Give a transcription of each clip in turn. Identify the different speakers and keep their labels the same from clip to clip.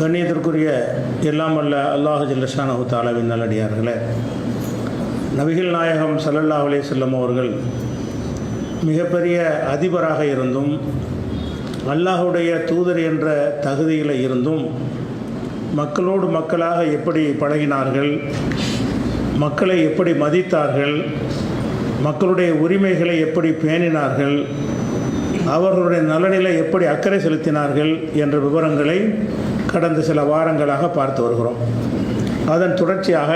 Speaker 1: கண்ணியத்திற்குரிய எல்லாம் அல்ல அல்லாஹ் ஜல்லஷானஹு தாலாவின் நல்லடியார்களே. நபிகள் நாயகம் சல்லல்லா அலே செல்லம் அவர்கள் மிகப்பெரிய அதிபராக இருந்தும் அல்லாஹுடைய தூதர் என்ற தகுதியில் இருந்தும் மக்களோடு மக்களாக எப்படி பழகினார்கள் மக்களை எப்படி மதித்தார்கள் மக்களுடைய உரிமைகளை எப்படி பேணினார்கள் அவர்களுடைய நலனிலை எப்படி அக்கறை செலுத்தினார்கள் என்ற விவரங்களை கடந்த சில வாரங்களாக பார்த்து வருகிறோம். அதன் தொடர்ச்சியாக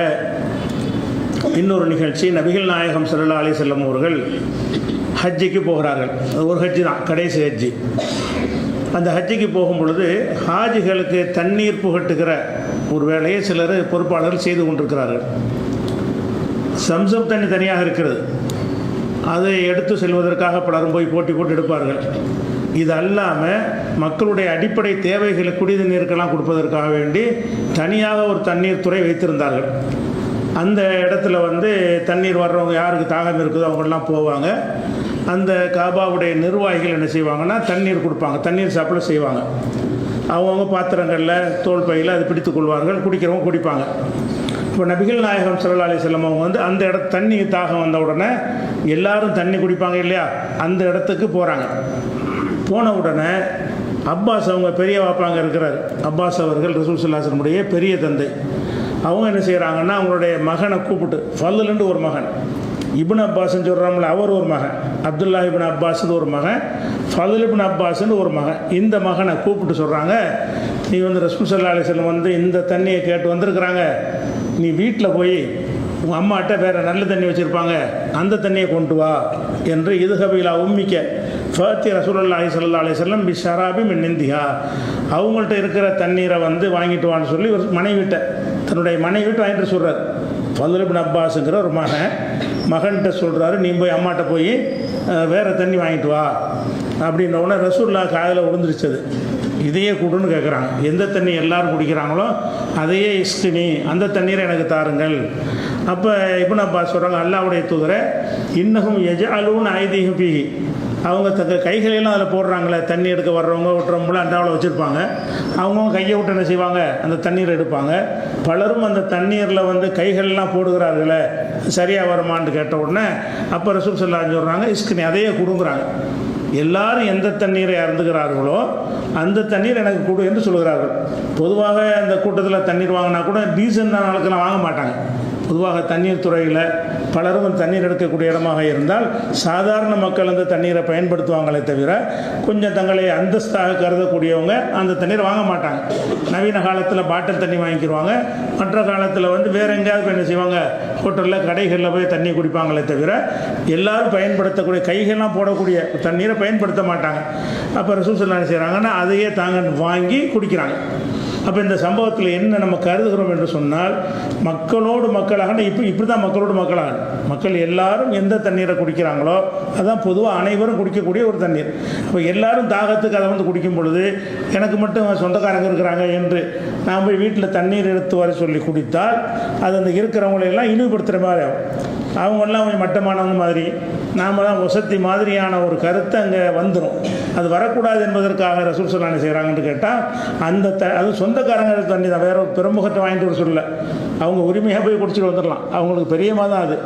Speaker 1: இன்னொரு நிகழ்ச்சி நபிகள் நாயகம் சல்லா அலி செல்லம் அவர்கள் ஹஜ்ஜிக்கு போகிறார்கள். அது ஒரு ஹஜ்ஜி தான் கடைசி ஹஜ்ஜி. அந்த ஹஜ்ஜிக்கு போகும் பொழுது ஹாஜிகளுக்கு தண்ணீர் புகட்டுகிற ஒரு வேலையை சிலர் பொறுப்பாளர்கள் செய்து கொண்டிருக்கிறார்கள். சம்சம் தண்ணி தனியாக இருக்கிறது. அதை எடுத்து செல்வதற்காக பலரும் போய் போட்டி போட்டு எடுப்பார்கள். இது அல்லாமல் மக்களுடைய அடிப்படை தேவைகளை குடித நீருக்கெல்லாம் கொடுப்பதற்காக வேண்டி தனியாக ஒரு தண்ணீர் துறை வைத்திருந்தார்கள். அந்த இடத்துல வந்து தண்ணீர் வர்றவங்க யாருக்கு தாகம் இருக்குதோ அவங்கெல்லாம் போவாங்க. அந்த காபாவுடைய நிர்வாகிகள் என்ன செய்வாங்கன்னா தண்ணீர் கொடுப்பாங்க. தண்ணீர் சப்ளை செய்வாங்க. அவங்கவுங்க பாத்திரங்களில் தோல் பையில் அது பிடித்து கொள்வார்கள். குடிக்கிறவங்க குடிப்பாங்க. இப்போ நபிகள் நாயகம் சல்லா அலி செல்லம் அவங்க வந்து அந்த இட தண்ணி தாகம் வந்த உடனே எல்லாரும் தண்ணி குடிப்பாங்க இல்லையா? அந்த இடத்துக்கு போகிறாங்க போன உடனே அப்பாஸ் அவங்க பெரிய வாப்பாங்க இருக்கிறார். அப்பாஸ் அவர்கள் ரசூல் சல்லாசனுடைய பெரிய தந்தை. அவங்க என்ன செய்கிறாங்கன்னா அவங்களுடைய மகனை கூப்பிட்டு ஃபல்லுலேருந்து ஒரு மகன். இபின் அப்பாஸ்ன்னு சொல்கிறாங்கள அவர் ஒரு மகன். அப்துல்லா இபின் அப்பாஸ்னு ஒரு மகன். ஃபதுல் இபின் அப்பாஸ்னு ஒரு மகன். இந்த மகனை கூப்பிட்டு சொல்கிறாங்க நீ வந்து ரசூல் சல்லா அலிஸ்லம் வந்து இந்த தண்ணியை கேட்டு வந்திருக்கிறாங்க. நீ வீட்டில் போய் உங்கள் அம்மாட்ட வேறு நல்ல தண்ணி வச்சுருப்பாங்க. அந்த தண்ணியை கொண்டு வா என்று இது உம்மிக்க ஃபத்தி ரசூலுல்லாஹி சல்லா அலைஹி வஸல்லம் பி ஷராபி மின் இந்தியா அவங்கள்ட்ட இருக்கிற தண்ணீரை வந்து வாங்கிட்டு வான்னு சொல்லி ஒரு மனைவிட்ட தன்னுடைய மனைவிட்டு வாங்கிட்டு சொல்கிறார் ஃபதுல் அப்பாஸுங்கிற ஒரு மகன் மகன்கிட்ட சொல்கிறாரு நீ போய் அம்மாட்ட போய் வேறு தண்ணி வாங்கிட்டு வா. அப்படின்ற உடனே ரசூல்லா காதில் விழுந்துருச்சது இதையே கொடுன்னு கேட்குறாங்க எந்த தண்ணி எல்லோரும் குடிக்கிறாங்களோ அதையே இஸ்கினி அந்த தண்ணீரை எனக்கு தாருங்கள். அப்போ இப்னு அப்பாஸ் சொல்கிறாங்க அல்லாவுடைய தூதரை இன்னகும் எஜ அலுன்னு ஐதீகம் பீகி அவங்க தங்க கைகளெல்லாம் அதில் போடுறாங்களே தண்ணி எடுக்க வர்றவங்க விட்டுறவங்கள அண்டாவில் வச்சுருப்பாங்க. அவங்கவுங்க கையை விட்டு என்ன செய்வாங்க? அந்த தண்ணீர் எடுப்பாங்க. பலரும் அந்த தண்ணீரில் வந்து கைகளெல்லாம் போடுகிறார்களே சரியாக வருமான்னு கேட்ட உடனே அப்போ ரசூல் சொல்லான்னு சொல்கிறாங்க இஸ்கினி அதையே கொடுங்குறாங்க. எல்லாரும் எந்த தண்ணீரை அருந்துகிறார்களோ அந்த தண்ணீர் எனக்கு கொடு என்று சொல்கிறார்கள். பொதுவாக அந்த கூட்டத்தில் தண்ணீர் வாங்கினா கூட டீசன் நாளுக்கெல்லாம் வாங்க மாட்டாங்க. பொதுவாக தண்ணீர் துறையில் பலரும் தண்ணீர் எடுக்கக்கூடிய இடமாக இருந்தால் சாதாரண மக்கள் அந்த தண்ணீரை பயன்படுத்துவாங்களே தவிர கொஞ்சம் தங்களை அந்தஸ்தாக கருதக்கூடியவங்க அந்த தண்ணீர் வாங்க மாட்டாங்க. நவீன காலத்தில் பாட்டில் தண்ணி வாங்கிக்கிடுவாங்க மற்ற காலத்தில் வந்து வேறு எங்கேயாவது போய் என்ன செய்வாங்க? ஹோட்டலில் கடைகளில் போய் தண்ணி குடிப்பாங்களே தவிர எல்லாரும் பயன்படுத்தக்கூடிய கைகள்லாம் போடக்கூடிய தண்ணீரை பயன்படுத்த மாட்டாங்க. அப்போ ரசூல் என்ன செய்கிறாங்கன்னா அதையே தாங்க வாங்கி குடிக்கிறாங்க. அப்போ இந்த சம்பவத்தில் என்ன நம்ம கருதுகிறோம் என்று சொன்னால் மக்களோடு மக்களாக இப்போ இப்படி தான் மக்களோடு மக்களாக. மக்கள் எல்லாரும் எந்த தண்ணீரை குடிக்கிறாங்களோ அதுதான் பொதுவாக அனைவரும் குடிக்கக்கூடிய ஒரு தண்ணீர். அப்போ எல்லாரும் தாகத்துக்கு அதை வந்து குடிக்கும் பொழுது எனக்கு மட்டும் சொந்தக்காரங்க இருக்கிறாங்க என்று நான் போய் வீட்டில் தண்ணீர் எடுத்து வர சொல்லி குடித்தால் அது அந்த இருக்கிறவங்களையெல்லாம் இழிவுபடுத்துகிற மாதிரி ஆகும். அவங்கெல்லாம் கொஞ்சம் மட்டமானவங்க மாதிரி. நாம் தான் வசதி மாதிரியான ஒரு கருத்து அங்கே வந்துடும் அது வரக்கூடாது என்பதற்காக ரசூல் சொல்லானி செய்கிறாங்கன்னு கேட்டால் அந்த த அது சொந்தக்காரங்க தண்ணி தான் வேற ஒரு பெருமுகத்தை வாங்கிட்டு வர சொல்லலை. அவங்க உரிமையாக போய் குடிச்சிட்டு வந்துடலாம் அவங்களுக்கு பெரியம்மா தான் அது.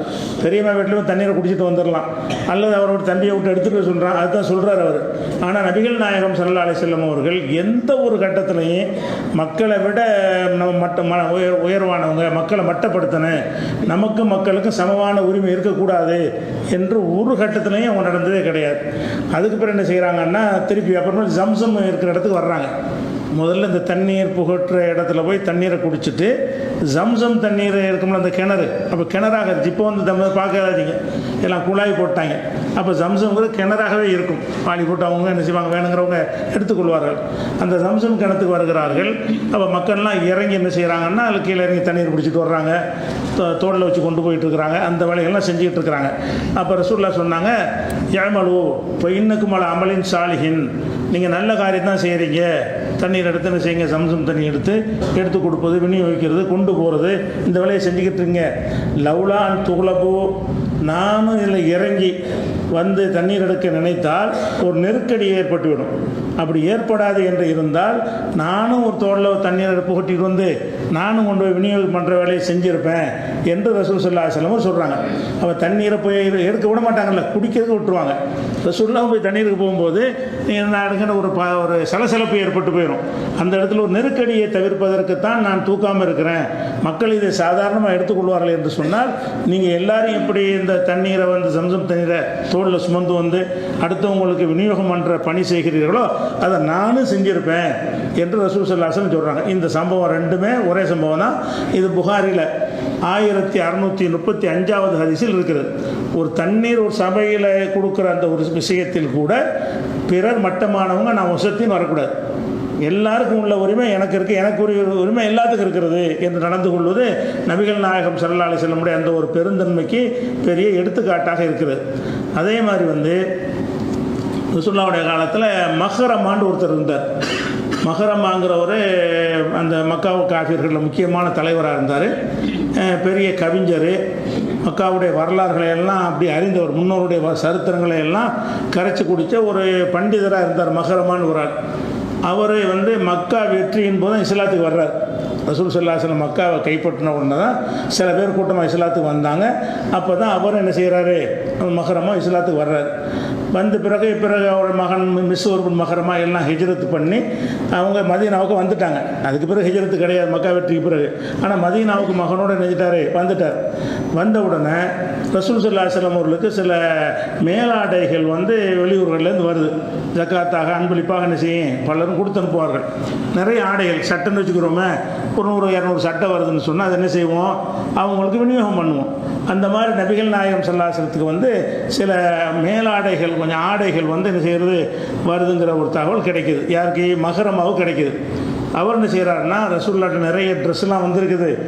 Speaker 1: பெரியம்மா வீட்டில் தண்ணீரை குடிச்சிட்டு வந்துடலாம் அல்லது அவரோட தம்பியை விட்டு எடுத்துகிட்டு சொல்கிறான் அதுதான் சொல்கிறார் அவர். ஆனால் நபிகள் நாயகம் சல்லா அலிசல்லம் அவர்கள் எந்த ஒரு கட்டத்திலையும் மக்களை விட நம்ம மட்ட மன உயர் உயர்வானவங்க மக்களை மட்டப்படுத்தணும் நமக்கு மக்களுக்கும் சமமான உரிமை இருக்கக்கூடாது என்று ஒரு கட்டத்திலையும் அவங்க நடந்ததே கிடையாது. அதுக்கு பிறகு என்ன செய்கிறாங்கன்னா திருப்பி அப்புறமா ஜம்சம் இருக்கிற இடத்துக்கு வர்றாங்க. முதல்ல இந்த தண்ணீர் புகட்டுற இடத்துல போய் தண்ணீரை குடிச்சிட்டு ஜம்சம் தண்ணீர் இருக்கும்ல அந்த கிணறு. அப்போ கிணறாக இருந்துச்சு இப்போ வந்து தம் பார்க்காதீங்க. எல்லாம் குழாய் போட்டாங்க. அப்போ ஜம்சம்ங்கிறது கிணறாகவே இருக்கும். பாலி போட்டு அவங்க என்ன செய்வாங்க வேணுங்கிறவங்க எடுத்துக்கொள்வார்கள். அந்த ஜம்சம் கிணத்துக்கு வருகிறார்கள். அப்போ மக்கள்லாம் இறங்கி என்ன செய்கிறாங்கன்னா அதில் கீழே இறங்கி தண்ணீர் பிடிச்சிட்டு வர்றாங்க. தோளில் வச்சு கொண்டு போயிட்டு இருக்கிறாங்க அந்த வேலைகள்லாம் செஞ்சுக்கிட்டு இருக்கிறாங்க அப்போ ரசூல்லா சொன்னாங்க ஏமலு இப்போ இன்னுக்கு மலை அமலின் சாலிஹின். நீங்கள் நல்ல காரியம் தான் செய்கிறீங்க தண்ணீர் எடுத்து என்ன செய்யுங்க? சம்சம் தண்ணி எடுத்து எடுத்து கொடுப்பது விநியோகிக்கிறது கொண்டு போகிறது இந்த வேலையை செஞ்சுக்கிட்டு இருங்க. லவ்லான் துகுலபு நானும் இதில் இறங்கி வந்து தண்ணீர் எடுக்க நினைத்தால் ஒரு நெருக்கடி ஏற்பட்டுவிடும். அப்படி ஏற்படாது என்று இருந்தால் நானும் ஒரு தோளில் தண்ணீர் எடுப்பு கொட்டிட்டு வந்து நானும் கொண்டு போய் விநியோகம் பண்ணுற வேலையை செஞ்சுருப்பேன் என்று ரசூல் சல்லா சொல்கிறாங்க அவள் தண்ணீரை போய் எடுக்க விட மாட்டாங்கல்ல குடிக்கிறதுக்கு விட்டுருவாங்க. ரசூல்லாம் போய் தண்ணீருக்கு போகும்போது நான் எடுக்கிற ஒரு ப ஒரு சலசலப்பு ஏற்பட்டு போயிடும் அந்த இடத்துல ஒரு நெருக்கடியை தவிர்ப்பதற்குத்தான் நான் தூக்காமல் இருக்கிறேன். மக்கள் இதை சாதாரணமாக எடுத்துக்கொள்வார்கள் என்று சொன்னால் நீங்கள் எல்லாரும் இப்படி இந்த தண்ணீரை வந்து சம்சம் தண்ணீரை தோளில் சுமந்து வந்து அடுத்தவங்களுக்கு விநியோகம் பண்ணுற பணி செய்கிறீர்களோ அதை நானும் செஞ்சுருப்பேன் என்று ரசூசல்லாசன் சொல்கிறாங்க இந்த சம்பவம் ரெண்டுமே ஒரே சம்பவம் தான் இது புகாரில் ஆயிரத்தி அறநூற்றி முப்பத்தி அஞ்சாவது ஹதிசில் இருக்கிறது. ஒரு தண்ணீர் ஒரு சபையில் கொடுக்குற அந்த ஒரு விஷயத்தில் கூட பிறர் மட்டமானவங்க நான் வசத்தின்னு வரக்கூடாது. எல்லாருக்கும் உள்ள உரிமை எனக்கு இருக்குது எனக்கு உரிய உரிமை எல்லாத்துக்கும் இருக்கிறது என்று நடந்து கொள்வது நபிகள் நாயகம் சல்லா செல்ல செல்லமுடைய அந்த ஒரு பெருந்தன்மைக்கு பெரிய எடுத்துக்காட்டாக இருக்கிறது. அதே மாதிரி வந்து ரசுல்லாவுடைய காலத்தில் மஹரமான்னு ஒருத்தர் இருந்தார். மஹரமாங்கிறவர் அந்த மக்காவு காஃபியர்களில் முக்கியமான தலைவராக இருந்தார். பெரிய கவிஞர் மக்காவுடைய வரலாறுகளை எல்லாம் அப்படி அறிந்தவர் முன்னோருடைய சரித்திரங்களை எல்லாம் கரைச்சி குடித்த ஒரு பண்டிதராக இருந்தார் மகரமான ஒரு ஆள் அவர் வந்து மக்கா வெற்றியின் போது இஸ்லாத்துக்கு வர்றார். ரசூல் சல்லாஹலம் மக்காவை கைப்பற்றின உடனே தான் சில பேர் கூட்டமாக இஸ்லாத்துக்கு வந்தாங்க. அப்போ தான் அவர் என்ன செய்கிறாரு மகரமாக இஸ்லாத்துக்கு வர்றாரு. வந்த பிறகு பிறகு அவர் மகன் மிஸ்ஸூர்பின் மகரமாக எல்லாம் ஹிஜ்ரத் பண்ணி அவங்க மதீனாவுக்கு வந்துட்டாங்க. அதுக்கு பிறகு ஹிஜ்ரத்து கிடையாது மக்கா வெற்றிக்கு பிறகு. ஆனால் மதீனாவுக்கு மகனோடு நினைச்சிட்டாரு வந்துட்டார். வந்த உடனே ரசூல் சல்லாஹலம் அவர்களுக்கு சில மேலாடைகள் வந்து வெளியூர்கள்லேருந்து வருது. ஜக்காத்தாக அன்பளிப்பாக என்ன செய்யும்? பலரும் கொடுத்து அனுப்புவார்கள். நிறைய ஆடைகள் சட்டைன்னு வச்சுக்கிறோமே ஒரு நூறு இரநூறு சட்டை வருதுன்னு சொன்னால் அதை என்ன செய்வோம்? அவங்களுக்கு விநியோகம் பண்ணுவோம். அந்த மாதிரி நபிகள் நாயகம் சல்லாசனத்துக்கு வந்து சில மேலாடைகள் கொஞ்சம் ஆடைகள் வந்து என்ன செய்கிறது வருதுங்கிற ஒரு தகவல் கிடைக்குது. யாருக்கு? மகரமாகவும் கிடைக்குது. அவர் என்ன செய்கிறாருன்னா ரசூல்லாட்ட நிறைய ட்ரெஸ்லாம் வந்திருக்குது.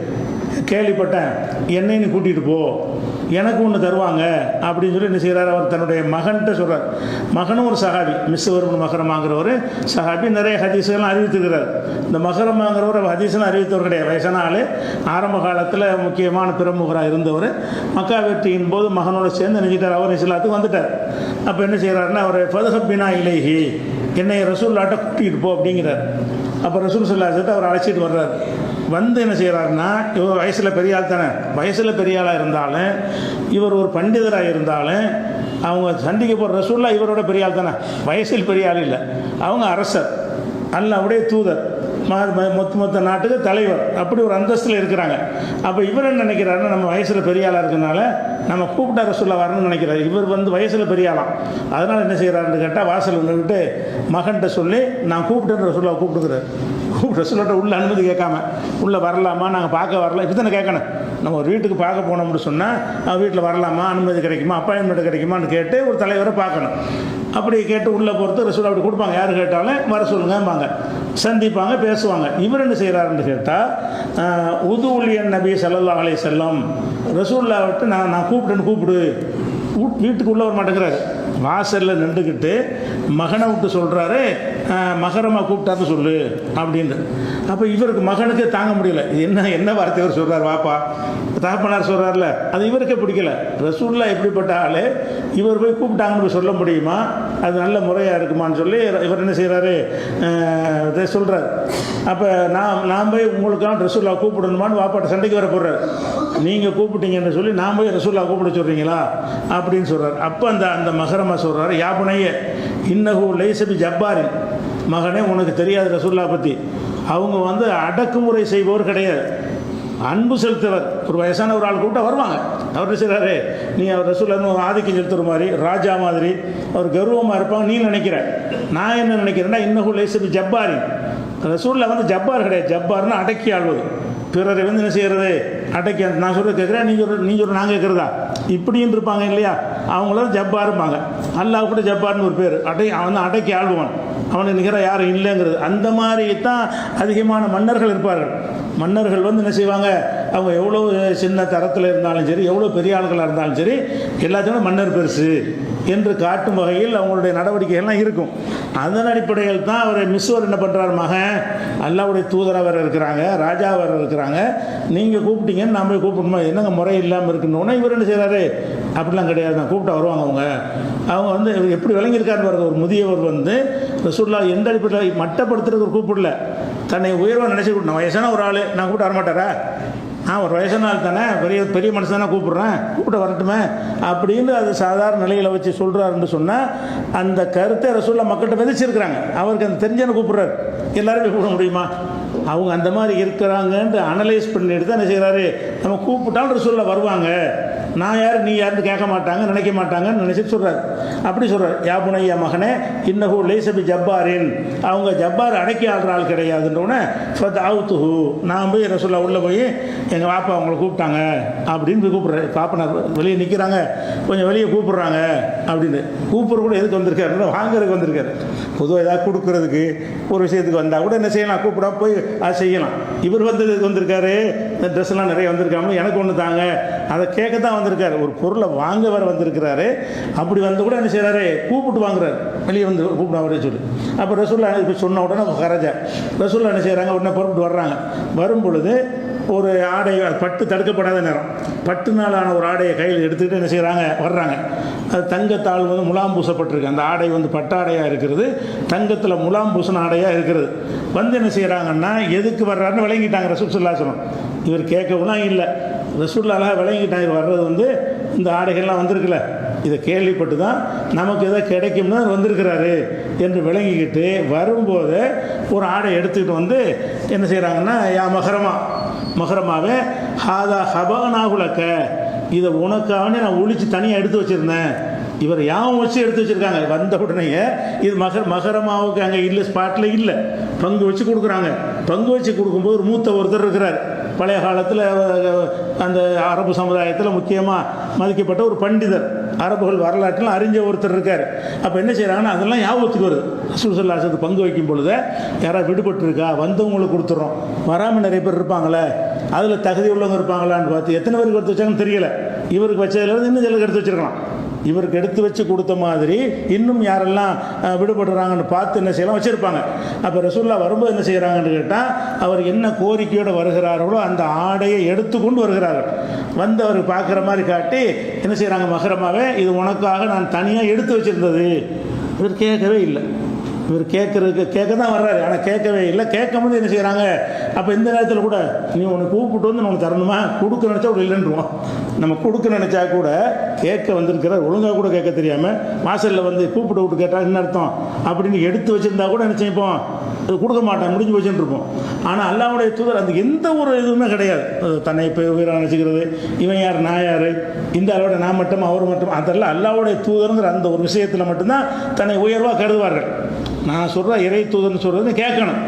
Speaker 1: கேள்விப்பட்டேன். என்னைன்னு கூட்டிகிட்டு போ. எனக்கு ஒன்று தருவாங்க அப்படின்னு சொல்லி என்ன செய்கிறார் அவர் தன்னுடைய மகன்கிட்ட சொல்கிறார் மகனும் ஒரு சஹாபி. மிஸ் வருமன் மகரமாங்கிறவர் சஹாபி நிறைய ஹதீஸுகள்லாம் அறிவித்திருக்கிறார். இந்த மகரமாங்கிறவர் ஹதீஸ்லாம் அறிவித்தவர் கிடையாது. வயசான ஆள். ஆரம்ப காலத்தில் முக்கியமான பிரமுகராக இருந்தவர். மக்கா வெற்றியின் போது மகனோட சேர்ந்து நினைச்சிட்டார். அவர் இஸ்லாத்துக்கு வந்துட்டார். அப்போ என்ன செய்கிறாருன்னா அவர் ஃபதுஹப்பினா இலேஹி. என்னை ரசூல்லாட்ட கூட்டிகிட்டு போ அப்படிங்கிறார். அப்போ ரசூல் சொல்லாசத்தை அவர் அழைச்சிட்டு வர்றார். வந்து என்ன செய்கிறாருன்னா இவர் வயசில் பெரிய ஆள் தானே. வயசில் பெரிய ஆளாக இருந்தாலும் இவர் ஒரு பண்டிதராக இருந்தாலும் அவங்க சண்டிக்க போகிற ரசூல்லா இவரோட பெரிய ஆள் தானே. வயசில் பெரிய ஆள் இல்லை. அவங்க அரசர். அல்லாவுடைய தூதர். ம- மொத்த மொத்த நாட்டுக்கு தலைவர். அப்படி ஒரு அந்தஸ்தில் இருக்கிறாங்க. அப்போ இவர் என்ன நினைக்கிறாருன்னா நம்ம வயசில் பெரிய ஆளாக இருக்கனால நம்ம கூப்பிட்ட ரசூல்லா வரணும்னு நினைக்கிறார். இவர் வந்து வயசில் பெரிய ஆளாம் அதனால் என்ன செய்கிறாருன்னு கேட்டால் வாசல் நின்றுட்டு மகன்கிட்ட சொல்லி நான் கூப்பிட்டேன்னு ரசூல்லா கூப்பிட்டுக்கிறார். கூப்பிட்டு உள்ள அனுமதி கேட்காம உள்ளே வரலாமா நாங்கள் பார்க்க வரலாம் இப்படி தானே கேட்கணும். நம்ம ஒரு வீட்டுக்கு பார்க்க போனோம்னு சொன்னால் வீட்டில் வரலாமா அனுமதி கிடைக்குமா அப்பாயின்மெண்ட் கிடைக்குமான்னு கேட்டு ஒரு தலைவரை பார்க்கணும். அப்படி கேட்டு உள்ளே பொறுத்து ரசூல் அப்படி கொடுப்பாங்க. யார் கேட்டாலும் வர சொல்லுங்கம்பாங்க. சந்திப்பாங்க பேசுவாங்க. இவர் என்ன செய்கிறாருன்னு கேட்டால் உதுவுலியன் நபி ஸல்லல்லாஹு அலைஹி செல்லம் ரசூல்லா விட்டு நான் நான் கூப்பிட்டேன்னு கூப்பிடு. வீட்டுக்குள்ளே வீட்டுக்கு உள்ளே வர மாட்டேங்கிறாரு வாசலில் நின்றுக்கிட்டு மகனை விட்டு சொல்கிறாரு மகரமாக கூப்பிட்டாரு சொல்லு அப்படின்னு அப்போ இவருக்கு மகனுக்கு தாங்க முடியல. என்ன என்ன வார்த்தை இவர் சொல்கிறார் வாப்பா தகப்பனார் சொல்கிறார்ல அது இவருக்கே பிடிக்கல. ரசூல்லா எப்படிப்பட்ட ஆள்? இவர் போய் கூப்பிட்டாங்கன்னு சொல்ல முடியுமா? அது நல்ல முறையாக இருக்குமான்னு சொல்லி இவர் என்ன செய்கிறாரு இதை சொல்கிறார் அப்போ நான் நான் போய் உங்களுக்கான ரசூல்லா கூப்பிடணுமான்னு வாப்பாட்ட சண்டைக்கு வர போடுறார். நீங்கள் கூப்பிட்டீங்கன்னு சொல்லி நான் போய் ரசூல்லா கூப்பிட சொல்கிறீங்களா அப்படின்னு சொல்கிறார் அப்போ அந்த அந்த மகரமாக சொல்கிறார் யாபனைய இன்னகு லைசபி ஜப்பாரின். மகனே உனக்கு தெரியாது ரசூல்லா பற்றி அவங்க வந்து அடக்குமுறை செய்பவர் கிடையாது. அன்பு செலுத்துவர். ஒரு வயசான ஒரு ஆள் கூப்பிட்டா வருவாங்க. அவர் செய்கிறாரு நீ அவர் ரசூல்லா ஆதிக்கம் செலுத்துகிற மாதிரி ராஜா மாதிரி அவர் கர்வமாக இருப்பாங்க நீ நினைக்கிற. நான் என்ன நினைக்கிறேன்னா இன்னும் லேசு ஜப்பாரி ரசூலில் வந்து ஜப்பார் கிடையாது. ஜப்பார்னு அடக்கி ஆள்வது. பிறரை வந்து என்ன செய்கிறது அடைக்க நான் சொல்கிற கேட்குறேன். நீ சொல்ற நீ சொல்ற நான் கேட்குறதா? இப்படின்னு இருப்பாங்க இல்லையா? அவங்களாம் ஜப்பா இருப்பாங்க. அல்லாஹ் கூட ஜப்பார்னு ஒரு பேர். அடை அவன் தான் அடக்கி ஆள்வான் அவனுக்கு நிகர யாரும் இல்லைங்கிறது. அந்த மாதிரி தான் அதிகமான மன்னர்கள் இருப்பார்கள். மன்னர்கள் வந்து என்ன செய்வாங்க? அவங்க எவ்வளோ சின்ன தரத்தில் இருந்தாலும் சரி எவ்வளோ பெரிய ஆளுகளாக இருந்தாலும் சரி எல்லாத்தையும் மன்னர் பெருசு என்று காட்டும் வகையில் அவங்களுடைய நடவடிக்கைகள்லாம் இருக்கும். அதன் அடிப்படையில் தான் அவர் மிஸ்வர் என்ன பண்ணுறார் மகன்? அல்லாவுடைய தூதராக வேறு இருக்கிறாங்க ராஜா வேறு இருக்கிறாங்க. நீங்கள் கூப்பிட்டீங்கன்னு நான் போய் கூப்பிடணுமா. என்னங்க முறை இல்லாமல் இருக்குன்னு இவர் என்ன செய்கிறாரு அப்படிலாம் கிடையாது. நான் கூப்பிட்டா வருவாங்க அவங்க. அவங்க வந்து எப்படி விளங்கியிருக்காருன்னு பாருங்க ஒரு முதியவர் வந்து ரசூல்லா எந்த அடிப்படையில் மட்டப்படுத்துறதுக்கு கூப்பிடல. தன்னை உயர்வாக நினச்சி கூட்டணும் வயசான ஒரு ஆள். நான் கூப்பிட்டு வரமாட்டாரா? நான் ஒரு வயசான தானே பெரிய பெரிய மனுஷன் தானே கூப்பிட்றேன் கூப்பிட வரட்டுமே அப்படின்னு அது சாதாரண நிலையில் வச்சு சொல்கிறாருன்னு சொன்னால் அந்த கருத்தை ரசூல்லா மக்கள்கிட்ட விதைச்சிருக்கிறாங்க. அவருக்கு அந்த தெரிஞ்சவனை கூப்பிட்றாரு. எல்லாருமே கூப்பிட முடியுமா? அவங்க அந்த மாதிரி இருக்கிறாங்கன்ட்டு அனலைஸ் பண்ணிட்டு தான் என்ன செய்கிறாரு நம்ம கூப்பிட்டாலும் ரசூல்லா வருவாங்க. நான் யார் நீ யாருன்னு கேட்க மாட்டாங்க நினைக்க மாட்டாங்கன்னு நினச்சிட்டு சொல்கிறார் அப்படி சொல்கிறார் யாபுனையா மகனே இன்னஹூ லேசபி ஜப்பாரின். அவங்க ஜப்பார் அடக்கி ஆடுற ஆள் கிடையாதுன்றவுடனே ஃபத் ஆவுத்துஹு நான் போய் ரசூல்லா உள்ளே போய் எங்கள் பாப்பா அவங்கள கூப்பிட்டாங்க அப்படின்னு போய் கூப்பிட்றேன் பாப்பனார் வெளியே நிற்கிறாங்க கொஞ்சம் வெளியே கூப்பிட்றாங்க அப்படின்னு. கூப்பிட்ற கூட எதுக்கு வந்திருக்காரு? வாங்குறதுக்கு வந்திருக்காரு. பொதுவாக ஏதாவது கொடுக்குறதுக்கு ஒரு விஷயத்துக்கு வந்தால் கூட என்ன செய்யலாம்? கூப்பிடா போய் அதை செய்யலாம். இவர் வந்து இதுக்கு வந்திருக்காரு. இந்த ட்ரெஸ்லாம் நிறைய வந்திருக்காமல் எனக்கு ஒன்று தாங்க. அதை கேட்க தான் வந்திருக்காரு. ஒரு பொருளை வாங்க வர வந்திருக்கிறாரு. அப்படி வந்து கூட என்ன செய்கிறாரு கூப்பிட்டு வாங்குறாரு. வெளியே வந்து கூப்பிட அவரே சொல்லி. அப்போ ரசூல்லா இப்போ சொன்ன உடனே கரஜா ரசூல்லா என்ன செய்கிறாங்க உடனே புறப்பட்டு வர்றாங்க. வரும் பொழுது ஒரு ஆடை பட்டு தடுக்கப்படாத நேரம் பட்டுனாலான ஒரு ஆடையை கையில் எடுத்துக்கிட்டு என்ன செய்கிறாங்க வர்றாங்க. அது தங்கத்தாள் வந்து முலாம் பூசப்பட்டிருக்கு. அந்த ஆடை வந்து பட்டாடையாக இருக்கிறது. தங்கத்தில் முலாம் பூசின ஆடையாக இருக்கிறது. வந்து என்ன செய்கிறாங்கன்னா எதுக்கு வர்றாருன்னு விளங்கிட்டாங்க ரசூல் சொல்லாசனம் இவர் கேட்கவும் இல்லை. ரசூல்லாலாக விளங்கிட்டாங்க. வர்றது வந்து இந்த ஆடைகள்லாம் வந்திருக்குல்ல இதை கேள்விப்பட்டு தான் நமக்கு எதோ கிடைக்கும்னு வந்திருக்கிறாரு என்று விளங்கிக்கிட்டு வரும்போது ஒரு ஆடை எடுத்துக்கிட்டு வந்து என்ன செய்கிறாங்கன்னா யா மகரமா மகரமாவே ஹாதா ஹபகனாகுலக்க இதை உனக்காகவே நான் ஒழிச்சு தனியாக எடுத்து வச்சுருந்தேன். இவர் யாவும் வச்சு எடுத்து வச்சுருக்காங்க. வந்த உடனேயே இது மகர் மகரமாவுக்கு அங்கே இல்லை ஸ்பாட்டில் இல்லை. பங்கு வச்சு கொடுக்குறாங்க. பங்கு வச்சு கொடுக்கும்போது ஒரு மூத்த ஒருத்தர் இருக்கிறார். பழைய காலத்தில் அந்த அரபு சமுதாயத்தில் முக்கியமாக மதிக்கப்பட்ட ஒரு பண்டிதர். அரபுகள் வரலாற்றில் அறிஞ்ச ஒருத்தர் இருக்கார். அப்போ என்ன செய்கிறாங்கன்னா அதெல்லாம் ஞாபகத்துக்கு வருது. ரசூசல்லாசத்து பங்கு வைக்கும் பொழுது யாராவது விடுபட்டிருக்கா? வந்தவங்களுக்கு கொடுத்துட்றோம் வராமல் நிறைய பேர் இருப்பாங்களே அதில் தகுதி உள்ளவங்க இருப்பாங்களான்னு பார்த்து எத்தனை பேருக்கு எடுத்து வச்சாங்கன்னு தெரியல. இவருக்கு வச்சதுலேருந்து இன்னும் சிலருக்கு எடுத்து வச்சுருக்கலாம். இவருக்கு எடுத்து வச்சு கொடுத்த மாதிரி இன்னும் யாரெல்லாம் விடுபடுறாங்கன்னு பார்த்து என்ன செய்யலாம்? வச்சுருப்பாங்க. அப்போ ரசூல்லா வரும்போது என்ன செய்கிறாங்கன்னு கேட்டால் அவர் என்ன கோரிக்கையோடு வருகிறார்களோ அந்த ஆடையை எடுத்துக்கொண்டு வருகிறார்கள். வந்து அவர் பார்க்குற மாதிரி காட்டி என்ன செய்கிறாங்க மகரமாகவே இது உனக்காக நான் தனியாக எடுத்து வச்சுருந்தது. இவர் கேட்கவே இல்லை. இவர் கேட்குறதுக்கு கேட்க தான் வர்றாரு. ஆனால் கேட்கவே இல்லை. கேட்கும் போது என்ன செய்கிறாங்க அப்போ இந்த நேரத்தில் கூட நீ உனக்கு கூப்பிட்டு வந்து உனக்கு தரணுமா? கொடுக்க நினச்சா ஒரு இல்லைன்றுவோம் நம்ம கொடுக்க நினச்சா கூட கேட்க வந்திருக்கிறார். ஒழுங்காக கூட கேட்க தெரியாமல் வாசலில் வந்து கூப்பிட்டு விட்டு கேட்டால் என்ன அர்த்தம்? அப்படின்னு எடுத்து வச்சுருந்தா கூட என்ன செய்ப்போம் அது கொடுக்க மாட்டேன். முடிஞ்சு போச்சுன்னு இருப்போம். ஆனால் அல்லாவுடைய தூதர் அந்த எந்த ஒரு இதுவுமே கிடையாது. தன்னை இப்போ உயிராக நினச்சிக்கிறது. இவன் யார்? நான் யார்? இந்த அளவோட நான் மட்டும்? அவர் மட்டும்? அதெல்லாம் அல்லாவுடைய தூதருங்கிற அந்த ஒரு விஷயத்தில் மட்டும்தான் தன்னை உயர்வாக கருதுவார்கள். நான் சொல்கிற இறை தூதன் சொல்கிறது கேட்கணும்.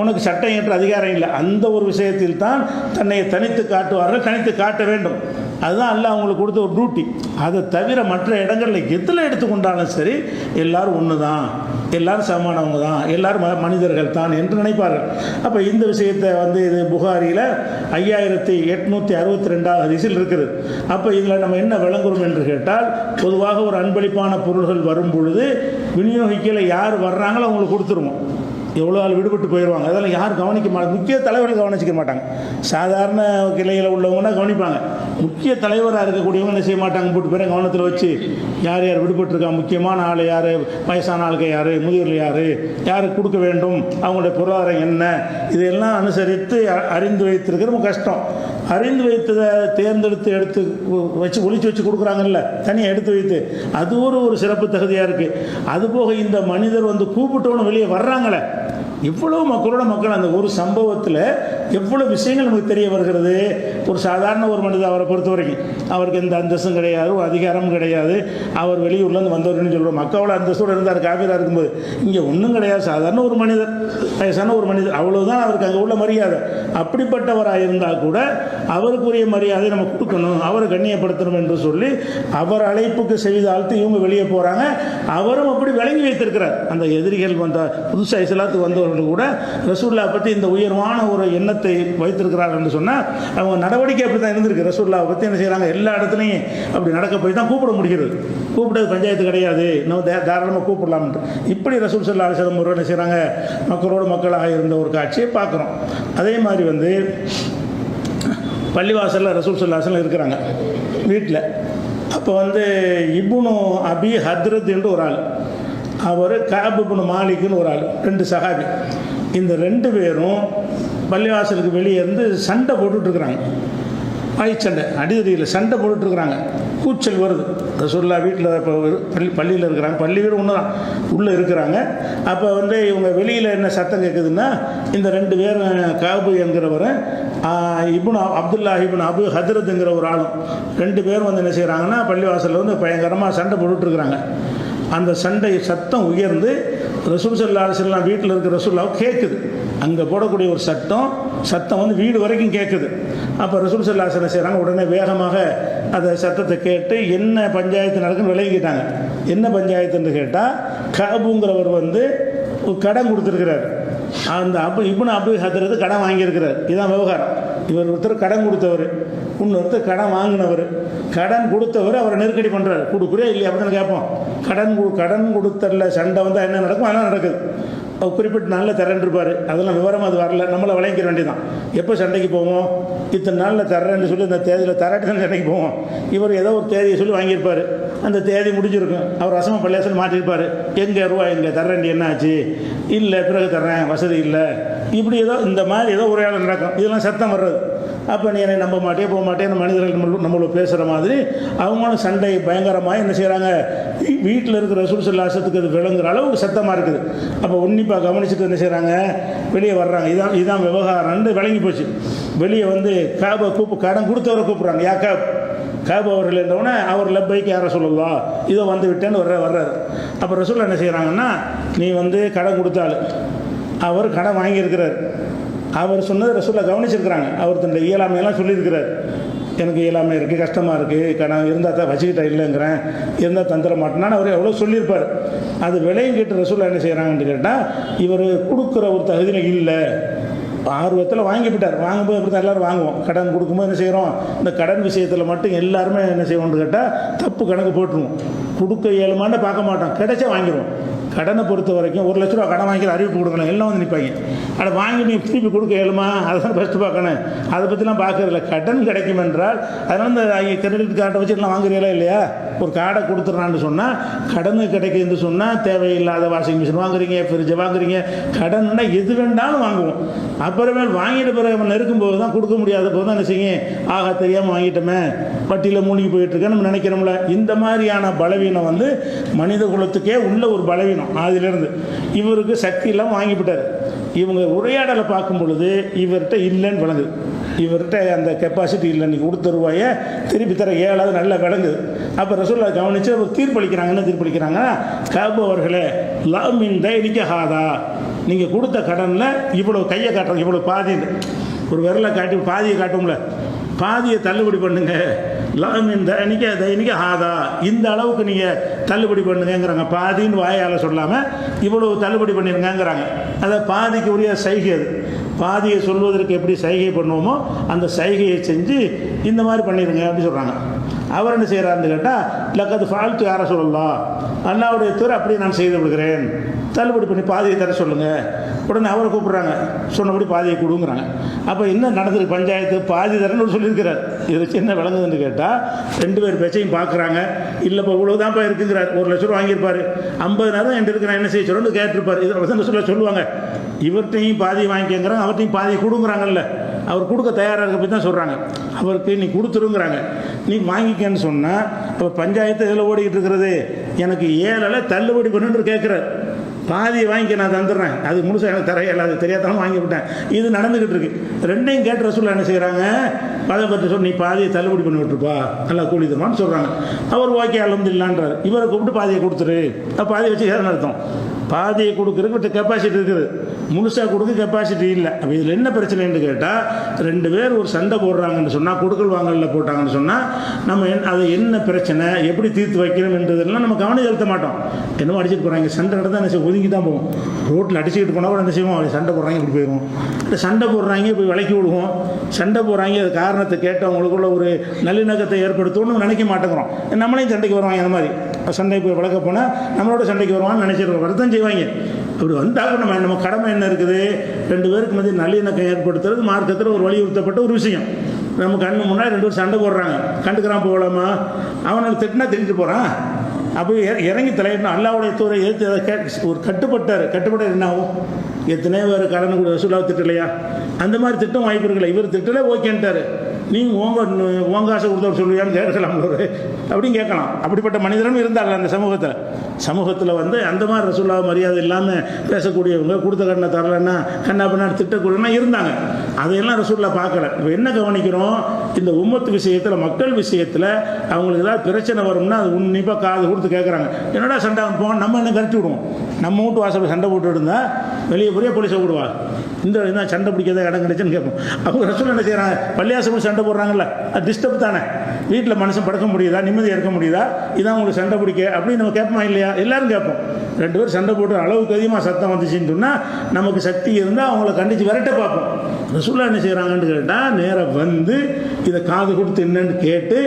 Speaker 1: உனக்கு சட்டம் என்ற அதிகாரம் இல்லை. அந்த ஒரு விஷயத்தில் தான் தன்னை தனித்து காட்டுவார்கள் தனித்து காட்ட வேண்டும். அதுதான் அல்ல அவங்களுக்கு கொடுத்த ஒரு டியூட்டி அதை தவிர மற்ற இடங்களில் எதில் எடுத்துக்கொண்டாலும் சரி எல்லாரும் ஒன்று தான் எல்லாரும் சமமானவங்க தான். எல்லாரும் ம- மனிதர்கள் தான் என்று நினைப்பார்கள். அப்போ இந்த விஷயத்தை வந்து இது புகாரியில் ஐயாயிரத்தி எட்நூற்றி அறுபத்தி ரெண்டாவது ஹதீஸில் இருக்குது. அப்போ இதில் நம்ம என்ன விளங்குறோம் என்று கேட்டால் பொதுவாக ஒரு அன்பளிப்பான பொருள்கள் வரும் பொழுது விநியோகிக்கல யார் வர்றாங்களோ அவங்களுக்கு கொடுத்துருவோம். எவ்வளோ ஆள் விடுபட்டு போயிடுவாங்க அதெல்லாம் யாரும் கவனிக்க மாட்டாங்க. முக்கிய தலைவர்கள் கவனிச்சிக்க மாட்டாங்க. சாதாரண கிளையில் உள்ளவங்கன்னா கவனிப்பாங்க. முக்கிய தலைவராக இருக்கக்கூடியவங்க என்ன செய்ய மாட்டாங்க? போட்டு பேரை கவனத்தில் வச்சு யார் யார் விடுபட்டுருக்கா? முக்கியமான ஆள் யார்? வயசான ஆளுக்கு யார்? முதியோர்கள் யார்? யாருக்கு கொடுக்க வேண்டும்? அவங்களுடைய பொருளாதாரம் என்ன? இதையெல்லாம் அனுசரித்து அறிந்து வைத்திருக்கிறது கஷ்டம். அறிந்து வைத்ததை தேர்ந்தெடுத்து எடுத்து வச்சு ஒழிச்சு வச்சு கொடுக்குறாங்கல்ல? தனியாக எடுத்து வைத்து. அது ஒரு ஒரு சிறப்பு தகுதியாக இருக்குது அதுபோக இந்த மனிதர் வந்து கூப்பிட்டவனு வெளியே வர்றாங்களே. இவ்வளோ மக்களோட மக்கள் அந்த ஒரு சம்பவத்தில் எவ்வளோ விஷயங்கள் நமக்கு தெரிய வருகிறது? ஒரு சாதாரண ஒரு மனிதர் அவரை பொறுத்த வரைக்கும் அவருக்கு எந்த அந்தஸ்தும் கிடையாது அதிகாரமும் கிடையாது. அவர் வெளியூர்லேருந்து வந்தவர்னு சொல்கிறோம் மக்களோட அந்தஸ்தோடு இருந்தார் காவிராக இருக்கும்போது. இங்கே ஒன்றும் கிடையாது. சாதாரண ஒரு மனிதர் வயசான ஒரு மனிதர் அவ்வளோதான் அவருக்கு அங்கே உள்ள மரியாதை. அப்படிப்பட்டவராக இருந்தால் கூட அவருக்குரிய மரியாதை நம்ம கொடுக்கணும் அவரை கண்ணியப்படுத்தணும் என்று சொல்லி அவர் அழைப்புக்கு செய்தாழ்த்து இவங்க வெளியே போகிறாங்க அவரும் அப்படி விளங்கி வைத்திருக்கிறார். அந்த எதிரிகள் வந்த புதுசாக இஸ்லாத்துக்கு வந்தவர்கள் கூட ரசூல்லா பற்றி இந்த உயர்வான ஒரு எண்ணத்தை வைத்திருக்கிறார் என்று சொன்னால் அவங்க நடவடிக்கை அப்படி தான் இருந்திருக்கு. ரசூல்லாவை பற்றி என்ன செய்கிறாங்க எல்லா இடத்துலையும் அப்படி நடக்க போய் தான் கூப்பிட முடிகிறது. கூப்பிட்டது பஞ்சாயத்து கிடையாது. இன்னும் தாராளமாக கூப்பிடலாம்ட்டு இப்படி ரசூல் சல்லா அலிசலம் ஒரு என்ன செய்கிறாங்க மக்களோடு மக்களாக இருந்த ஒரு காட்சியை பார்க்குறோம். அதே மாதிரி வந்து பள்ளிவாசலில் ரசூல் சல்லாஹலம் இருக்கிறாங்க. வீட்டில் அப்போ வந்து இபுனு அபி ஹத்ரத் என்று ஒரு ஆள். அவர் காபுபுன் இப்னு மாலிக்னு ஒரு ஆள் ரெண்டு சகாபி இந்த ரெண்டு பேரும் பள்ளிவாசலுக்கு வெளியே இருந்து சண்டை போட்டுட்ருக்குறாங்க. சண்டை அடிதடியில் சண்டை போட்டுட்ருக்குறாங்க. கூச்சல் வருது. ரசூல்லா வீட்டில் இப்போ பள்ளி பள்ளியில் இருக்கிறாங்க. பள்ளி வீடு ஒன்று தான் உள்ளே இருக்கிறாங்க. அப்போ வந்து இவங்க வெளியில் என்ன சத்தம் கேட்குதுன்னா இந்த ரெண்டு பேரும் காபு என்கிறவர் இபுன் அப்துல்லா இபுன் அபு ஹதரத்துங்கிற ஒரு ஆளும். ரெண்டு பேரும் வந்து என்ன செய்கிறாங்கன்னா பள்ளிவாசலில் வந்து பயங்கரமாக சண்டை போட்டுட்ருக்குறாங்க. அந்த சண்டை சத்தம் உயர்ந்து ரசூல் சல்லா அலிஸ்லாம் வீட்டில் இருக்கிற ரசூல்லாவை கேட்குது. அங்கே போடக்கூடிய ஒரு சட்டம் சத்தம் வந்து வீடு வரைக்கும் கேட்குது. அப்போ ரசூல் சல்லா சில செய்கிறாங்க உடனே வேகமாக அந்த சத்தத்தை கேட்டு என்ன பஞ்சாயத்து நடக்குன்னு விலகிக்கிட்டாங்க என்ன பஞ்சாயத்துன்னு கேட்டால் கபுங்கிறவர் வந்து ஒரு கடன் கொடுத்துருக்கிறார். அந்த அபு இப்னு அபு ஹதரது கடன் வாங்கியிருக்கிறார். இதுதான் விவகாரம். இவர் ஒருத்தர் கடன் கொடுத்தவர். இன்னொருத்தர் கடன் வாங்கினவர். கடன் கொடுத்தவர் அவரை நெருக்கடி பண்ணுறாரு கொடுக்குறே இல்லையா? அப்படின்னு கேட்போம். கடன் கொடு- கடன் கொடுத்தரில் சண்டை வந்தால் என்ன நடக்கும்? அதெல்லாம் நடக்குது. அவர் குறிப்பிட்ட நாளில் தரேன்ருப்பார் அதெல்லாம் விவரம் அது வரல. நம்மளை விளங்கிக்க வேண்டியதான் எப்போ சண்டைக்கு போவோம்? இத்தனை நாளில் தரேன்னு சொல்லி இந்த தேதியில் தராட்டி தான் சண்டைக்கு போவோம். இவர் ஏதோ ஒரு தேதியை சொல்லி வாங்கியிருப்பார். அந்த தேதி முடிஞ்சிருக்கும். அவர் ரசம பள்ளியாசல் மாட்டியிருப்பார் எங்கே ரூபா எங்கே தர்றேன்டி என்ன ஆச்சு இல்லை பிறகு தர்றேன். வசதி இல்லை. இப்படி ஏதோ இந்த மாதிரி ஏதோ உரையாடல் நடக்கும். இதெல்லாம் சத்தம் வர்றது. அப்போ நீ என்னை நம்ப மாட்டே போக மாட்டேன்னு மனிதர்கள் நம்ம நம்மள பேசுகிற மாதிரி அவங்களும் சண்டை பயங்கரமாக என்ன செய்கிறாங்க வீட்டில் இருக்கிற ரசூல் சல்லாசத்துக்கு அது விளங்குற அளவுக்கு சத்தமாக இருக்குது. அப்போ உன்னிப்பாக கவனிச்சுட்டு என்ன செய்கிறாங்க வெளியே வர்றாங்க. இதான் இதான் விவகாரம்னு விளங்கி போச்சு. வெளியே வந்து கேபை கூப்பு கடன் கொடுத்தவரை கூப்பிட்றாங்க. யா கேப்? கேப் அவர்கள் இருந்தவனே அவர் லப்பைக்கு யார சொல்லலாம் இதோ வந்து விட்டேன்னு வர்ற வர்றாரு. அப்போ ரசூல் என்ன செய்கிறாங்கன்னா நீ வந்து கடன் கொடுத்தாள் அவர் கடன் வாங்கியிருக்கிறார். அவர் சொன்னது ரசூலை கவனிச்சிருக்கிறாங்க. அவர் தன்னுடைய இயலாமையெல்லாம் சொல்லியிருக்கிறார். எனக்கு இயலாமை இருக்குது கஷ்டமாக இருக்குது கடன் இருந்தால் தான் வச்சுக்கிட்டா இல்லைங்கிறேன் இருந்தால் தந்துட மாட்டேனான்னு அவர் எவ்வளோ சொல்லியிருப்பார். அது விலையும் கேட்டு ரசூலா என்ன செய்கிறாங்கன்னு கேட்டால் இவர் கொடுக்குற ஒரு தகுதியில் இல்லை. ஆர்வத்தில் வாங்கிவிட்டார் வாங்கும்போது அப்படி தான் எல்லோரும் வாங்குவோம். கடன் கொடுக்கும்போது என்ன செய்கிறோம் இந்த கடன் விஷயத்தில் மட்டும் எல்லாருமே என்ன செய்வோம்னு கேட்டால் தப்பு கணக்கு போட்டுருவோம். கொடுக்க இயலுமான்னு பார்க்க மாட்டோம். கிடைச்சா வாங்கிடுவோம் கடனை பொறுத்த வரைக்கும் ஒரு லட்ச ரூபா கடன் வாங்கிக்கிற அறிவிப்பு கொடுக்கணும். எல்லாம் வந்து நிற்பாங்க அதை வாங்கி நீ திருப்பி கொடுக்க இயலுமா? அதை தான் ஃபஸ்ட்டு பார்க்கணும். அதை பற்றிலாம் பார்க்கறதில்ல. கடன் கிடைக்கும் என்றால் அதனால் இந்த கிரெடிட் கார்டை வச்சு எல்லாம் வாங்குறீங்களா இல்லையா? ஒரு கார்டை கொடுத்துட்றான்னு சொன்னால் கடனு கிடைக்குதுன்னு சொன்னால் தேவையில்லாத வாஷிங் மிஷின் வாங்குறீங்க ஃப்ரிட்ஜை வாங்குறீங்க. கடன்னா எது வேண்டாலும் வாங்குவோம். அப்புறமேல் வாங்கிட்டு பிறகு நம்ம நெருக்கும் போது தான் கொடுக்க முடியாத போது தான் என்ன செய்யுங்க ஆகா தெரியாமல் வாங்கிட்டோமே. பட்டியில் மூழ்கி போயிட்டுருக்குன்னு நம்ம நினைக்கிறோம்ல இந்த மாதிரியான பலவீனம் வந்து மனித குலத்துக்கே உள்ள ஒரு பலவீனம் அதிலிருந்து. இவருக்கு சக்தி இல்லாமல் வாங்கிவிட்டார் இவங்க உரையாடலை பார்க்கும் பொழுது இவர்கிட்ட இல்லைன்னு விளங்குது. இவர்கிட்ட அந்த கெப்பாசிட்டி இல்லை. நீ கொடுத்த ரூபாயை திருப்பி தர ஏழாவது நல்லா விளங்குது. அப்போ ரசூல்லா கவனித்து அவர் தீர்ப்பளிக்கிறாங்க. என்ன தீர்ப்பளிக்கிறாங்கன்னா அவர்களே லவ் மீன் தைரிக்க ஹாதா. நீங்கள் கொடுத்த கடனில் இவ்வளோ கையை காட்டுறோம் இவ்வளோ பாதி ஒரு விரலை காட்டி பாதியை காட்டும்ல பாதியை தள்ளுபடி பண்ணுங்கள் பண்ணுங்க லாம் இந்த அன்றைக்கி ஹாதா இந்த அளவுக்கு நீங்கள் தள்ளுபடி பண்ணுங்கங்கிறாங்க பாதின்னு வாயால் சொல்லாமல் இவ்வளவு தள்ளுபடி பண்ணிருங்கங்கிறாங்க அதை பாதிக்கு உரிய சைகை அது பாதியை சொல்வதற்கு எப்படி சைகை பண்ணுவோமோ அந்த சைகையை செஞ்சு இந்த மாதிரி பண்ணிடுங்க அப்படின்னு சொல்கிறாங்க அவர் என்ன செய்கிறாருன்னு கேட்டால் லக்கத்து ஃபால்ட்டு யாரை சொல்லலாம் அல்லாவுடைய தூர் அப்படி நான் செய்து விடுகிறேன். தள்ளுபடி பண்ணி பாதியை தர சொல்லுங்கள் உடனே அவரை கூப்பிட்றாங்க. சொன்னபடி பாதியை கொடுங்கிறாங்க. அப்போ என்ன நடந்திருக்கு? பஞ்சாயத்து பாதி தரேன்னு சொல்லியிருக்கிறார். இதை வச்சு என்ன விளங்குதுன்னு கேட்டால் ரெண்டு பேர் பேச்சையும் பார்க்குறாங்க. இல்லைப்பா இவ்வளோ தான்ப்பா இருக்குங்கிறார். ஒரு லட்ச ரூபா வாங்கியிருப்பார். ஐம்பதுனாயிரம் என்கிட்ட இருக்கிற என்ன செய்ய சொல்லணும்னு கேட்டிருப்பார். இதில் வசந்த சொல்ல சொல்லுவாங்க? இவர்கிட்டையும் பாதி வாங்கிக்கங்கிறாங்க. அவர்கிட்டையும் பாதி கொடுங்குறாங்கல்ல. அவர் கொடுக்க தயாராக இருக்க போய் தான் சொல்கிறாங்க அவருக்கு நீ கொடுத்துருங்கிறாங்க. நீ வாங்கிக்கன்னு சொன்னால் இப்போ பஞ்சாயத்து இதில் ஓடிக்கிட்டு இருக்கிறது? எனக்கு ஏழலை தள்ளுபடி பண்ணுன்னு கேட்குறாரு பாதியை வாங்கிக்க நான் தந்துடுறேன். அது முழுசாக எனக்கு தர இயலாது தெரியாதாலும் வாங்கி விட்டேன். இது நடந்துக்கிட்டு இருக்கு. ரெண்டையும் கேட்ட ரசூல் என்ன செய்கிறாங்க பதை பற்றி சொல்லி நீ பாதியை தள்ளுபடி பண்ணி விட்டுருப்பா நல்லா கூலி தருவான்னு சொல்கிறாங்க அவர் ஓகே அலமதுல்லான்றார் இவரை கூப்பிட்டு பாதியை கொடுத்துரு. பாதியை வச்சு ஏதாவது அர்த்தம்? பாதியை கொடுக்குறதுக்கு கெப்பாசிட்டி இருக்குது. முழுசாக கொடுக்க கெப்பாசிட்டி இல்லை. அப்போ இதில் என்ன பிரச்சனைன்னு கேட்டால் ரெண்டு பேர் ஒரு சண்டை போடுறாங்கன்னு சொன்னால் கொடுக்கல் வாங்கலில் போட்டாங்கன்னு சொன்னால் நம்ம என் அது என்ன பிரச்சனை எப்படி தீர்த்து வைக்கணும்ன்றதெல்லாம் நம்ம கவனம் செலுத்த மாட்டோம். என்னமோ அடிச்சுட்டு போகிறாங்க சண்டை நடந்தால் என்ன ஒதுங்கி தான் போவோம். ரோட்டில் அடிச்சுக்கிட்டு போனால் கூட என்ன செய்வோம்? சண்டை போடுறாங்க இப்படி போயிடுவோம். இல்லை சண்டை போடுறாங்க போய் விலக்கி விடுவோம். சண்டை போடுறாங்க அது காரணத்தை கேட்டவங்களுக்குள்ள ஒரு நல்லிணக்கத்தை ஏற்படுத்தணும்னு நினைக்க மாட்டேங்கிறோம். நம்மளையும் சண்டைக்கு வருவாங்க அந்த மாதிரி. சண்டை போய் வளர்க்க போனால் நம்மளோட சண்டைக்கு வருவான்னு நினச்சிருக்கோம். வரதான் செய்வாங்க. அப்படி வந்தால் நம்ம நம்ம கடமை என்ன இருக்குது? ரெண்டு பேருக்கு மத்திய நல்லிணக்கம் ஏற்படுத்துறது மார்க்கத்தில் ஒரு வலியுறுத்தப்பட்ட ஒரு விஷயம். நம்ம கண்ணு முன்னாடி ரெண்டு பேரும் சண்டை போடுறாங்க. கண்டுக்கிறான் போகலாமா அவனுக்கு திட்டினா திட்டிட்டு போகிறான் அப்போ இற- இறங்கி தலையிடணும் அல்லாவுடைய தூரை ஏற்று அதை கே ஒரு கட்டுப்பட்டார். கட்டுப்பட்டார் என்ன ஆகும்? எத்தனையோ பேர் கடன் கூட வசூலாக திட்டலையா? அந்த மாதிரி திட்டம் வாய்ப்பு இருக்கலை இவர் திட்டலே ஓகேன்ட்டார். நீங்கள் உங்க உங்க ஆசை கொடுத்தவர் சொல்லுவியான்னு கேட்கலாம் ஒரு அப்படின்னு கேட்கலாம். அப்படிப்பட்ட மனிதரும் இருந்தார்கள் அந்த சமூகத்தில். சமூகத்தில் வந்து அந்த மாதிரி ரசூல்லா மரியாதை இல்லாமல் பேசக்கூடியவங்க கொடுத்த கண்ணை தரலன்னா கண்ணா பண்ணா திட்டக்கூடியவங்க இருந்தாங்க. அதையெல்லாம் ரசூல்லா பார்க்கல. இப்போ என்ன கவனிக்கிறோம்? இந்த உம்மத்து விஷயத்தில் மக்கள் விஷயத்தில் அவங்களுக்கு ஏதாவது பிரச்சனை வரும்னா அது உன்னிப்பாக காது கொடுத்து கேட்குறாங்க என்னடா சண்டை போவோம் நம்ம என்ன கரட்டி விடுவோம்? நம்ம வீட்டு வாசல் சண்டை போட்டு இருந்தால் வெளியே போய் போலீஸை விடுவா இந்த என்ன சண்டை பிடிக்காத இடம் கிடைச்சுன்னு கேட்போம். அவங்க ரசூல் என்ன செய்கிறாங்க பள்ளியாசம் சண்டை போடுறாங்கல்ல? அது டிஸ்டர்ப் தானே. வீட்டில் மனுஷன் படுக்க முடியுதா? நிம்மதியாக இருக்க முடியுதா? இதான் உங்களுக்கு சண்டை பிடிக்க. அப்படின்னு நம்ம கேட்போமா இல்லையா? எல்லாரும் கேட்போம். ரெண்டு பேரும் சண்டை போட்டு அளவுக்கு அதிகமாக சத்தம் வந்துச்சுன்னு சொன்னால் நமக்கு சக்தி இருந்தால் அவங்கள கண்டித்து விரட்ட பார்ப்போம். ரசூல்லா என்ன செய்கிறாங்கன்னு கேட்டால் நேராக வந்து இதை காது கொடுத்து என்னன்னு கேட்டு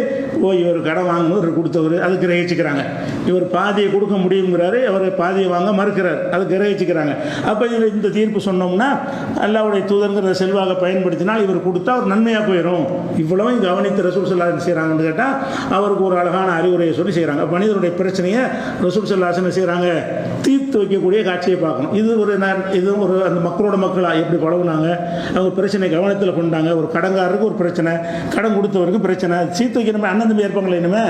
Speaker 1: ஓ இவர் கடை வாங்கினவர் கொடுத்தவர் அது கிரகிச்சுக்கிறாங்க. இவர் பாதியை கொடுக்க முடியுங்கிறாரு அவர் பாதியை வாங்க மறுக்கிறார். அது கிரகிச்சுக்கிறாங்க. அப்போ இதில் இந்த தீர்ப்பு சொன்னோம்னா அல்லாவுடைய தூதருங்கிற செல்வாக பயன்படுத்தினால் இவர் கொடுத்தா அவர் நன்மையாக போயிடும் இவ்வளவும் கவனித்து ரசூல் சல்லா செய்கிறாங்கன்னு கேட்டால் அவருக்கு ஒரு அழகான அறிவுரையை சொல்லி செய்கிறாங்க மனிதனுடைய பிரச்சனையை ரசூல் சல்லாஸ் செய்கிறாங்க தீர்த்து வைக்கக்கூடிய காட்சியை பார்க்கணும். இது ஒரு நான் இது ஒரு அந்த மக்களோட மக்களாக எப்படி பழகுனாங்க? அவங்க பிரச்சனை கவனத்தில் கொண்டாங்க. ஒரு கடங்காரருக்கு ஒரு பிரச்சனை கடன் கொடுத்தவருக்கு பிரச்சனை. அது வைக்கணுமே அண்ணன் தம்பி இருப்பாங்களே இனிமே?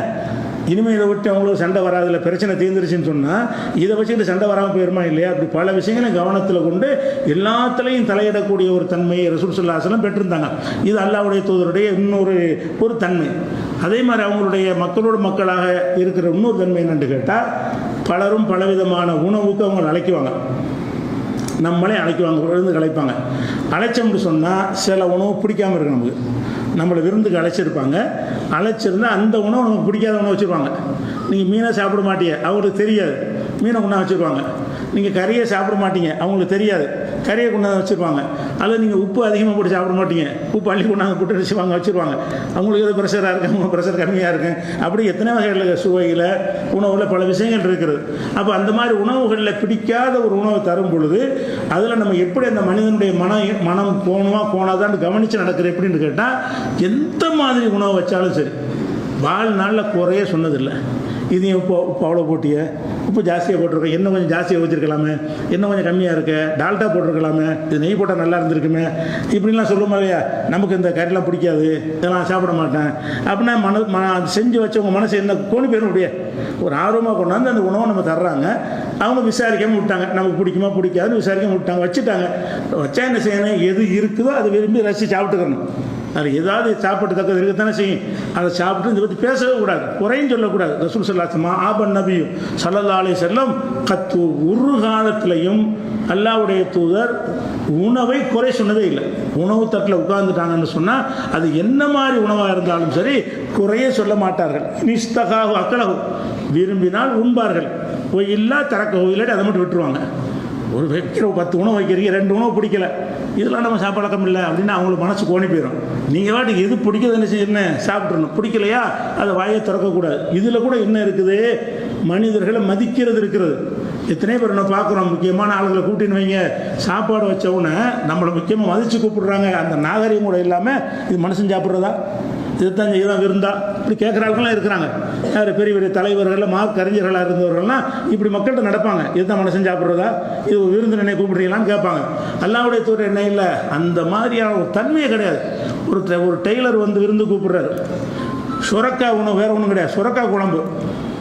Speaker 1: இனிமேல் இதை விட்டு அவங்களுக்கு சண்டை வராதுல பிரச்சனை தீர்ந்துருச்சுன்னு சொன்னால் இதை வச்சுக்கிட்டு சண்டை வராமல் போயிருமா இல்லையா? அப்படி பல விஷயங்களை கவனத்தில் கொண்டு எல்லாத்துலேயும் தலையிடக்கூடிய ஒரு தன்மையை ரசூல் சொல்லாசலம் பெற்றிருந்தாங்க. இது அல்லாவுடைய தூதருடைய இன்னொரு ஒரு தன்மை. அதே மாதிரி அவங்களுடைய மக்களோட மக்களாக இருக்கிற இன்னொரு தன்மை என்னன்னு கேட்டால் பலரும் பலவிதமான உணவுக்கு அவங்க அழைக்குவாங்க. நம்மளே அழைக்குவாங்க இருந்து அழைப்பாங்க அழைச்சோம்னு சொன்னால் சில உணவு பிடிக்காமல் இருக்கு நமக்கு. நம்மளை விருந்துக்கு அழைச்சிருப்பாங்க. அழைச்சிருந்தா அந்த உணவு நமக்கு பிடிக்காத உணவு வச்சுருப்பாங்க. நீங்கள் மீனை சாப்பிட மாட்டீங்க அவங்களுக்கு தெரியாது. மீனை கொண்டா வச்சுருப்பாங்க. நீங்கள் கறியை சாப்பிட மாட்டீங்க அவங்களுக்கு தெரியாது. கறியை கொண்டாந்து வச்சுருப்பாங்க. அதில் நீங்கள் உப்பு அதிகமாக போட்டு சாப்பிட மாட்டீங்க. உப்பு அள்ளி கொண்டாந்து போட்டு வாங்க வச்சுருவாங்க. அவங்களுக்கு எது ப்ரெஷராக இருக்கு அவங்க ப்ரெஷர் கம்மியாக இருக்கு. அப்படி எத்தனை வகைகளில் சுவையில் உணவில் பல விஷயங்கள் இருக்கிறது அப்போ அந்த மாதிரி உணவுகளில் பிடிக்காத ஒரு உணவை தரும் பொழுது அதில் நம்ம எப்படி அந்த மனிதனுடைய மனம் மனம் போகணுமா போனாதான்னு கவனித்து நடக்கிற எப்படின்னு கேட்டால் எந்த மாதிரி உணவு வச்சாலும் சரி. வாழ்நாளில் குறைய சொன்னதில்லை. இதையும் இப்போ உப்பு அவ்வளோ போட்டிய. உப்பு ஜாஸ்தியாக போட்டிருக்கேன் இன்னும் கொஞ்சம் ஜாஸ்தியாக வச்சுருக்கலாமே இன்னும் கொஞ்சம் கம்மியாக இருக்க டால்டா போட்டிருக்கலாமே. இது நெய் போட்டால் நல்லா இருந்திருக்குமே. இப்படிலாம் சொல்லுமா இல்லையா நமக்கு இந்த கறிலாம் பிடிக்காது. இதெல்லாம் சாப்பிட மாட்டேன். அப்படின்னா மன ம செஞ்சு வச்சவங்க மனசு என்ன கோணி போயிடும் அப்படியே. ஒரு ஆர்வமாக கொண்டாந்து அந்த உணவை நம்ம தர்றாங்க. அவங்க விசாரிக்காமல் விட்டாங்க. நமக்கு பிடிக்குமா பிடிக்காதுன்னு விசாரிக்காமல் விட்டாங்க. வச்சுட்டாங்க. வச்சா என்ன செய்யணும்? எது இருக்குதோ அதை விரும்பி ரசித்து சாப்பிட்டுக்கணும். அதில் ஏதாவது சாப்பிட்டத்தக்கது இருக்கத்தானே செய்யும். அதை சாப்பிட்டு இதை பற்றி பேசவே கூடாது. குறையும் சொல்லக்கூடாது. ரசூல் சல்லாசமா ஆபன் நபியும் சல்லல்லாலே செல்லம் கத்து ஒரு காலத்திலையும் அல்லாவுடைய தூதர் உணவை குறை சொன்னதே இல்லை. உணவு தட்டில் உட்கார்ந்துட்டாங்கன்னு சொன்னால் அது என்ன மாதிரி உணவாக இருந்தாலும் சரி குறையே சொல்ல மாட்டார்கள். நிஸ்தகாகு அக்கலகு விரும்பினால் உண்பார்கள். போய் இல்லா தரக்க இல்லாட்டி அதை மட்டும் விட்டுருவாங்க. ஒரு வைக்கிற பத்து உணவு வைக்கிறீங்க ரெண்டு உணவு பிடிக்கல. இதெல்லாம் நம்ம சாப்பிடக்கம் இல்லை அப்படின்னு அவங்களுக்கு மனசு கோணி போயிடும் நீங்கள் வாட்டுக்கு எது பிடிக்கிறது என்ன செய்யணும்? சாப்பிட்றணும் பிடிக்கலையா? அதை வாயை திறக்கக்கூடாது இதில் கூட என்ன இருக்குது? மனிதர்களை மதிக்கிறது இருக்கிறது எத்தனை பேர் நம்ம பார்க்குறோம். முக்கியமான ஆளுகளை கூட்டின்னு வைங்க. சாப்பாடு வச்ச உடனே நம்மளை முக்கியமாக மதித்து கூப்பிடுறாங்க. அந்த நாகரிகம் கூட இல்லாமல் இது மனுஷன் சாப்பிட்றதா? இதுதான் செய்யலாம் விருந்தா இப்படி கேட்குற ஆளுங்களாம் இருக்கிறாங்க. யார் பெரிய பெரிய தலைவர்கள் மார்க் கறிஞர்களாக இருந்தவர்கள்லாம் இப்படி மக்கள்கிட்ட நடப்பாங்க. இதுதான் மனுஷன் சாப்பிட்றதா? இது விருந்து நினை கூப்பிடுறீங்களான்னு கேட்பாங்க. அல்லாவுடைய தூர் என்ன இல்லை? அந்த மாதிரியான ஒரு தன்மையே கிடையாது. ஒரு டெ- ஒரு டெய்லர் வந்து விருந்து கூப்பிடுறாரு. சுரக்கா உணவு வேறு ஒன்றும் கிடையாது. சுரக்கா குழம்பு.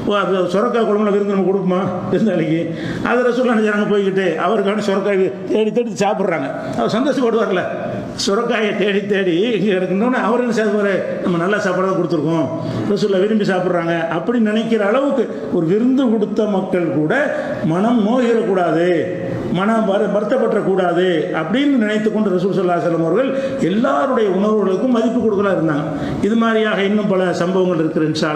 Speaker 1: ஓ அது சுரக்கா குழம்புல விருந்து நம்ம கொடுக்குமா விருந்தாளிக்கு அதில் சொல்ல நினைச்சாங்க போய்கிட்டு அவருக்கான சுரக்காய் தேடி தேடி சாப்பிட்றாங்க. அவர் சந்தோஷப்படுவார்ல. சுரக்காயை தேடி தேடி இங்கே எடுக்கணும்னு அவர் என்ன செய்வார்? நம்ம நல்ல சாப்பாடு தான் கொடுத்துருக்கோம். ரசூலில் விரும்பி சாப்பிட்றாங்க. அப்படி நினைக்கிற அளவுக்கு ஒரு விருந்து கொடுத்த மக்கள் கூட மனம் நோயிடக்கூடாது. மனம் வரு வருத்தப்பட்டக்கூடாது அப்படின்னு நினைத்து கொண்டு ரசூல் அவர்கள் எல்லாருடைய உணர்வுகளுக்கும் மதிப்பு கொடுக்கலாம் இருந்தாங்க. இது மாதிரியாக இன்னும் பல சம்பவங்கள் இருக்கிற இன்ஷா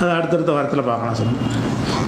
Speaker 1: அதை அடுத்தடுத்த வாரத்தில் பார்க்கலாம் சொல்லுங்கள்